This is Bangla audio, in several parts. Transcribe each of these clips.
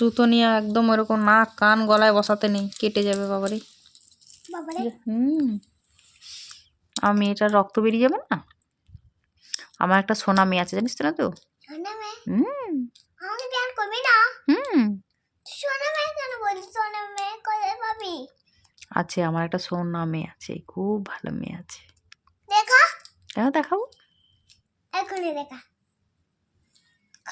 সুতো নিয়ে একদম ওরকম নাক কান গলায় বসাতে নেই কেটে যাবে বাবারে। হুম। আমার মেয়েটার রক্ত বেরিয়ে যাবে না? আমার একটা সোনা মেয়ে আছে জানিস তো না তো? হুম। না? হুম। আছে আমার একটা সোনা মেয়ে আছে খুব ভালো মেয়ে আছে। দেখা? কেন দেখাবো। এখনই দেখা।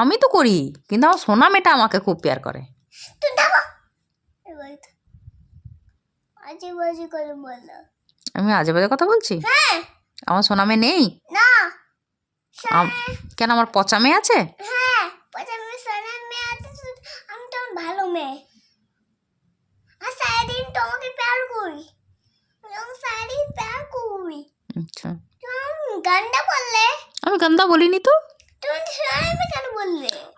আমি তো করি কিন্তু আমার সোনা মেয়েটা আমাকে খুব পেয়ার করে। আমি আজে বাজে কথা বলছি? হ্যাঁ। আমার সোনা মেয়ে নেই? কেন আমার পচা মেয়ে আছে? হ্যাঁ ভালো মেয়ে। আর সারাদিন তোমাকে প্যার করি। সারাদিন প্যার করি। আচ্ছা। বললে? আমি গান্দা বলিনি তো?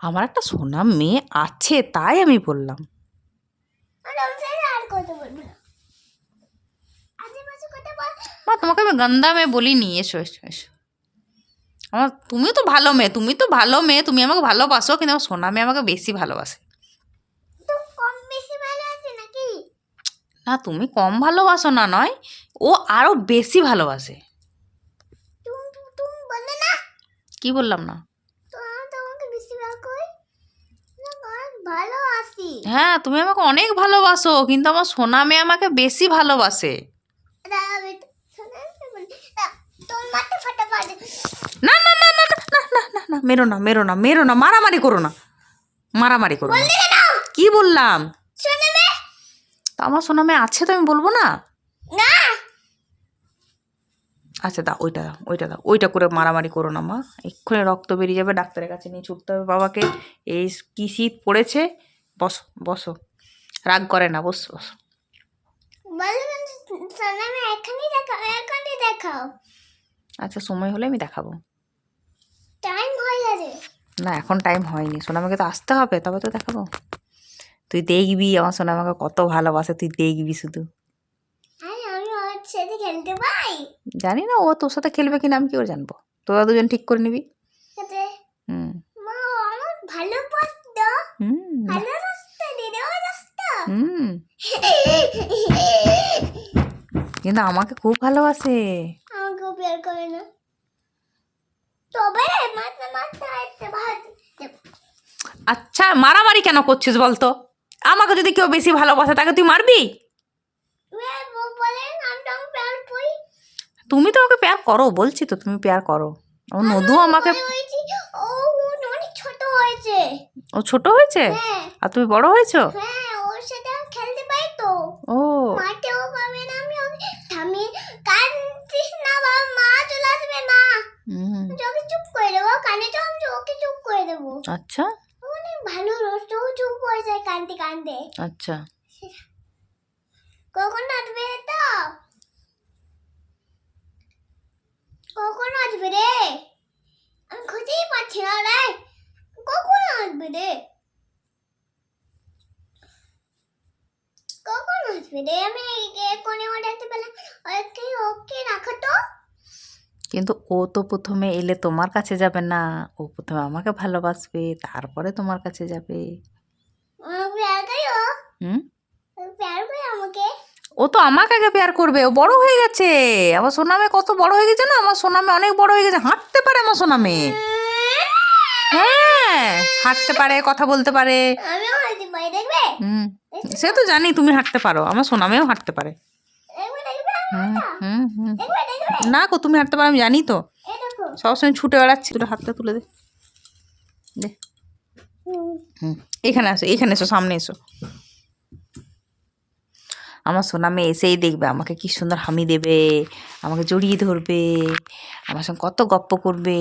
আমার একটা সোনা মেয়ে আছে তাই আমি বললাম। মা তোমাকে আমি গান্দা মেয়ে বলিনি। এসো এসো এসো। আমার তুমি তো ভালো মেয়ে তুমি তো ভালো মেয়ে তুমি আমাকে ভালোবাসো কিন্তু আমার সোনা মেয়ে আমাকে বেশি ভালোবাসে। না তুমি কম ভালোবাসো না নয় ও আরও বেশি ভালোবাসে। কি বললাম না তো আমি তোমাকে বেশি ভালো করি না অনেক ভালো আছি। হ্যাঁ তুমি আমাকে অনেক ভালোবাসো কিন্তু আমার সোনা মেয়ে আমাকে বেশি ভালোবাসে। না, না না না না না না মেরো না মেরো না মেরো না মারামারি করো না। মারামারি করো না। কি বললাম? সোনা তা আমার সোনা মেয়ে আছে তো আমি বলব না? না আচ্ছা দা ওইটা দাও ওইটা দাও ওইটা করে মারামারি করো না মা। এক্ষুনি রক্ত বেরিয়ে যাবে ডাক্তারের কাছে নিয়ে ছুটতে হবে বাবাকে। এই কী শীত পড়েছে? বসো বসো। রাগ করে না বস বসো। আচ্ছা সময় হলে আমি দেখাবো। টাইম হয়ে না এখন টাইম হয়নি। সোনামাকে তো আসতে হবে তবে তো দেখাবো। তুই দেখবি আমার সোনামাকে কত ভালোবাসে তুই দেখবি শুধু। খেলতে পাই জানি না ও তোর সাথে খেলবে কিনা আমি কি করে জানব? তোরা দুজন ঠিক করে নিবি। হুম। ভালো ভালো কিন্তু আমাকে খুব ভালোবাসে। আমাকে বের করে না তবে মাথা মাথা একটা আচ্ছা মারামারি কেন করছিস বলতো? আমাকে যদি কেউ বেশি ভালোবাসে তাকে তুই মারবি বলে আমি তো আমি প্যার করি তুমি তো আমাকে প্যার করো বলছি তো তুমি প্যার করো। ও নদু আমাকে বড় ও ছোট হয়েছে। ও ছোট হয়েছে? হ্যাঁ। আর তুমি বড় হয়েছো? হ্যাঁ ও। মাঠেও পাবে না আমি ওকে না বাবা মা চলে আসবে মা ওকে চুপ করে দেবো কানে তো আমি ওকে চুপ করে দেবো। আচ্ছা। অনেক ভালো রোজ ও চুপ হয়ে যায় আচ্ছা। কখন আসবে তো? কখন আসবে রে আমি খুঁজেই পাচ্ছি না রে কখন আসবে রে কখন আসবে রে আমি এখনই ও ডাকতে পেলাম ওকে ওকে রাখো তো কিন্তু ও তো প্রথমে এলে তোমার কাছে যাবে না। ও প্রথমে আমাকে ভালোবাসবে তারপরে তোমার কাছে যাবে। হুম? আমাকে। ও তো আমাকে আগে প্যার করবে ও বড় হয়ে গেছে। আমার সোনামে কত বড় হয়ে গেছে না? আমার সোনামে অনেক বড় হয়ে গেছে। হাঁটতে পারে আমার সোনামে। হ্যাঁ হাঁটতে পারে কথা বলতে পারে। হুম সে তো জানি তুমি হাঁটতে পারো আমার সোনামেও হাঁটতে পারে। না গো তুমি হাঁটতে পারো আমি জানি তো। সবসময় ছুটে বেড়াচ্ছি। দুটো হাতটা তুলে দে। দে। হুম। হুম এখানে আসো এখানে এসো সামনে এসো। আমার সোনা মেয়ে এসেই দেখবে আমাকে কি সুন্দর হামি দেবে আমাকে জড়িয়ে ধরবে আমার সঙ্গে কত গপ্প করবে।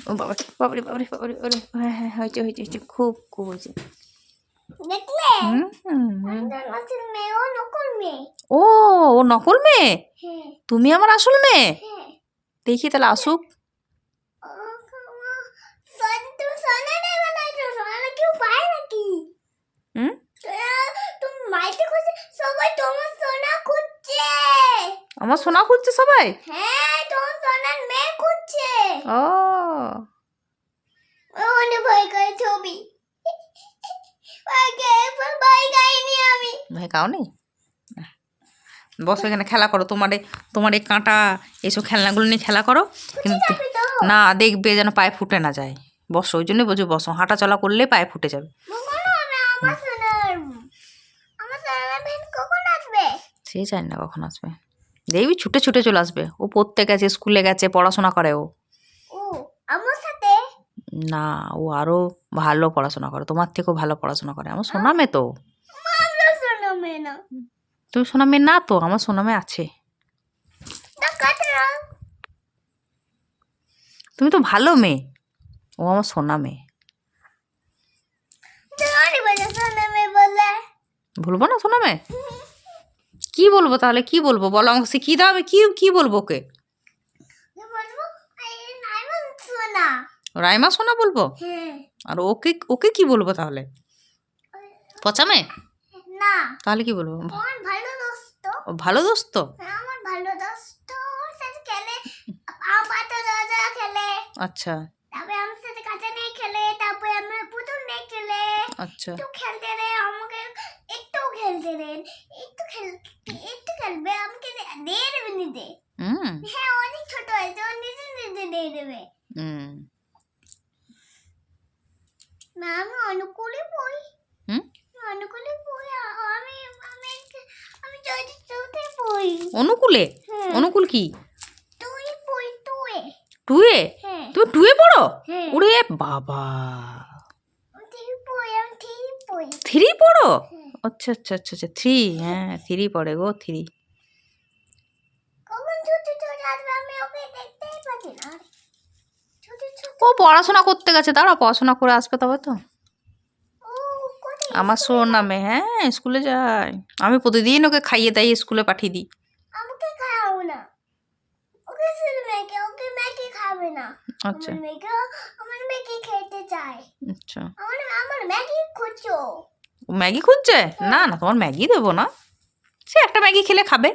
ও বাবা বাবারে বাবারে বাবারে বাবারে। হ্যাঁ হ্যাঁ হয়েছে হয়েছে হয়েছে। খুব খুব হয়েছে। ও ও নকল মেয়ে? হ্যাঁ। তুমি আমার আসল মেয়ে? হ্যাঁ। দেখি তাহলে আসুক ও, মা, সোনা- তুমি সোনা নেই বানাইছো, সোনা কেউ পায় নাকি? হুম সোনা, তুমি মাইতে খুঁজছে, সবাই তোমার সোনা খুঁজছে। আমার সোনা খুঁজছে সবাই হ্যাঁ, তোমার সোনার মেয়ে খুঁজছে। ও অনেক ভয় করে ছবি। ভয় ভয় আমি। ভাই কাউনি বসো এখানে খেলা করো তোমার তোমার এই কাঁটা এইসব খেলনাগুলো নিয়ে খেলা করো কিন্তু না দেখবে যেন পায়ে ফুটে না যায় বসো ওই জন্যই বলছি বসো হাঁটা চলা করলে পায়ে ফুটে যাবে কখন হবে আমার সোনার? আমার সোনার ভ্যান কখন আসবে? সে জানি না কখন আসবে। দেখবি ছুটে ছুটে চলে আসবে। ও পড়তে গেছে স্কুলে গেছে পড়াশোনা করে ও। ও, আমার সাথে? না ও আরও ভালো পড়াশোনা করে। তোমার থেকেও ভালো পড়াশোনা করে। আমার সোনামে তো। তুমি সোনা মেয়ে না। তো? আমার সোনামে আছে। তুমি তো ভালো মেয়ে। ও আমার সোনা মেয়ে। ভুলবো না সোনা মেয়ে? কি বলব তাহলে কি বলব বলো আমাকে শিখিয়ে দাও আমি কি কি বলব ওকে। রাইমা সোনা বলব হ্যাঁ। আর ওকে ওকে কি বলব তাহলে পচামে না, তাহলে কি বলব ভালো দোস্ত। ও ভালো দোস্ত হ্যাঁ, আমার ভালো দোস্ত। সাথে খেলে, আমার দাদা খেলে। আচ্ছা তারপরে আমার সাথে কাঁচা নিয়ে খেলে, তারপরে আমার পুতুল নিয়ে খেলে। আচ্ছা খেলতে রে, আমাকে একটু খেলতে রে। একটু খেল, একটু খেলবে, আমাকে দে- দিয়ে দেবে নিজে। হুম হ্যাঁ, অনেক ছোট হয়েছে, ও নিজে নিজে দিয়ে দেবে। হুম না, আমি অনুকূলে বই হুম? অনুকূলে বই আমি আমি আমি যদি চৌথে বই অনুকূলে? হ্যাঁ। অনুকূল কি? তুই বই তুই টুয়ে? হ্যাঁ। তুমি টুয়ে পড়ো? হ্যাঁ। ওরে বাবা। থ্রি পড়ো আচ্ছা আচ্ছা আচ্ছা আচ্ছা থ্রি। হ্যাঁ থ্রি পড়ে গো থ্রি। কখন ছুটি চলে আসবে? আমি ওকে দেখতেই পাচ্ছি না। ছুটি ছুটি ও পড়াশোনা করতে গেছে দাঁড়া পড়াশোনা করে আসবে তবে তো। আমার সোর নামে হ্যাঁ স্কুলে যায় আমি প্রতিদিন ওকে খাইয়ে দাই স্কুলে পাঠিয়ে দিই। আচ্ছা। আচ্ছা। ম্যাগি খুঁজছে? না না তোমার ম্যাগি দেবো না। সে একটা ম্যাগি খেলে খাবে।